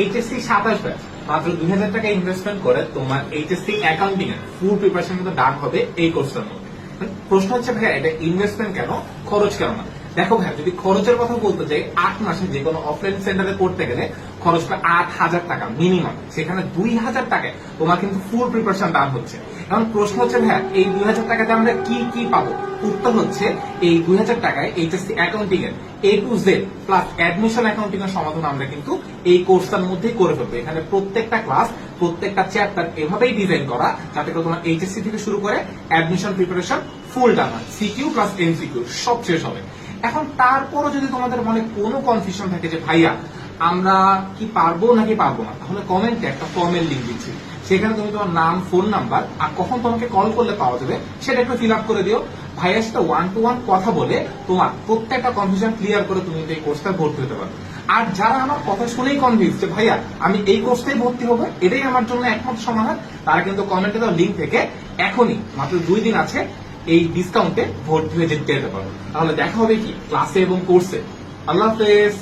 HSC সাতাশ batch মাত্র দুই হাজার টাকা ইনভেস্টমেন্ট করে তোমার এইচএসসি অ্যাকাউন্টিং এর ফুল প্রিপারেশন কিন্তু ডান হবে এই কোর্সটার মধ্যে। প্রশ্ন হচ্ছে, ভাইয়া, এটা ইনভেস্টমেন্ট কেন? খরচ কেন? না দেখো ভাই যদি খরচের কথা বলতে চাই আট মাসে যে কোনো অফলাইন সেন্টারে করতে গেলে খরচ পায় আট হাজার টাকা মিনিমাম সেখানে দুই হাজার টাকায় তোমার কিন্তু ফুল প্রিপারেশন ডান হচ্ছে। এখন প্রশ্ন হচ্ছে, ভাইয়া, এই দুই হাজার টাকাতে আমরা কি কি পাবো? উত্তর হচ্ছে, এই দুই হাজার টাকায় এইচএসসি অ্যাকাউন্টিং এর A to Z plus admission accounting এর সমাধান আমরা কিন্তু এই কোর্সটার মধ্যেই করে ফেলব। এখানে প্রত্যেকটা ক্লাস প্রত্যেকটা চ্যাপ্টার এভাবেই ডিজাইন করা যাতে করে তোমার এইচএসসি থেকে শুরু করে অ্যাডমিশন প্রিপারেশন ফুল ডান হয়। সিকিউ প্লাস এমসিকিউ সব শেষ হবে। এখন তারপরও যদি তোমাদের মনে কোনো কনফিউশন থাকে যে, ভাইয়া আমরা কি পারব নাকি পারব না? তাহলে কমেন্টে একটা ফর্মের লিঙ্ক দিচ্ছি। সেখানে তুমি তোমার নাম ফোন নাম্বার আর কখন তোমাকে কল করলে পাওয়া যাবে, সেটা একটু ফিল আপ করে দিও। ভাইয়ার সাথে ওয়ান টু ওয়ান কথা বলে তোমার প্রত্যেকটা কনফিউশন ক্লিয়ার করে তুমি এই কোর্সটা ভর্তি হতে পারো আর যারা আমার কথা শুনেই কনভিন্স যে, ভাইয়া, আমি এই কোর্সটাই ভর্তি হব, এটাই আমার জন্য একমাত্র সমাধান, তারা কিন্তু কমেন্টে দেওয়া লিঙ্ক থেকে এখনই, মাত্র দুই দিন আছে, এই ডিসকাউন্টে ভর্তি হয়ে যেতে পারো তাহলে দেখা হবে কি? ক্লাসে এবং কোর্সে আল্লাহ হাফেজ!